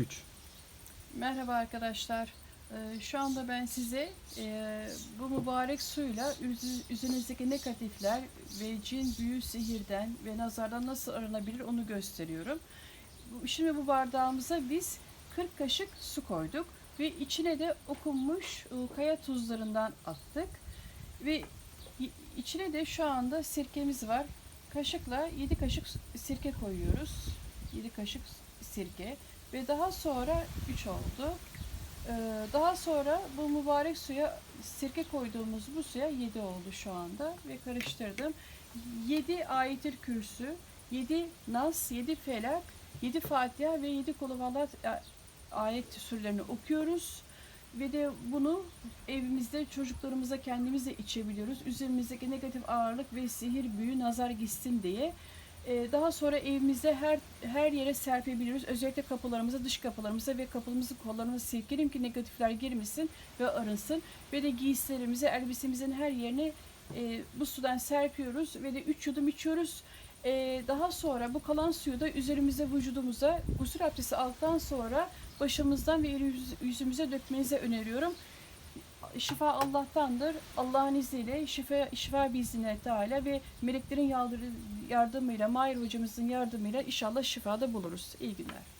3. Merhaba arkadaşlar. Ee, Şu anda ben size e, bu mübarek suyla üz- üzerinizdeki negatifler ve cin, büyü, sihirden ve nazardan nasıl arınabilir onu gösteriyorum. Şimdi bu bardağımıza biz 40 kaşık su koyduk ve içine de okunmuş e, kaya tuzlarından attık. Ve içine de şu anda sirkemiz var. Kaşıkla 7 kaşık sirke koyuyoruz. 7 kaşık sirke ve daha sonra 3 oldu. Ee, daha sonra bu mübarek suya sirke koyduğumuz bu suya 7 oldu şu anda ve karıştırdım. 7 ayetir kürsü, 7 nas, 7 felak, 7 fatiha ve 7 kuluvallat ayet sürelerini okuyoruz. Ve de bunu evimizde çocuklarımıza kendimiz de içebiliyoruz. Üzerimizdeki negatif ağırlık ve sihir, büyü, nazar gitsin diye. Ee, daha sonra evimizde her her yere serpebiliyoruz. Özellikle kapılarımıza, dış kapılarımıza ve kapımızı kollarımızı silkelim ki negatifler girmesin ve arınsın. Ve de giysilerimize, elbisemizin her yerine e, bu sudan serpiyoruz ve de 3 yudum içiyoruz. E, daha sonra bu kalan suyu da üzerimize, vücudumuza gusül abdesti aldıktan sonra başımızdan ve yüz- yüzümüze dökmenize öneriyorum. Şifa Allah'tandır. Allah'ın izniyle şifa, şifa biiznine Teala ve meleklerin yardımıyla, Mahir hocamızın yardımıyla inşallah şifada buluruz. İyi günler.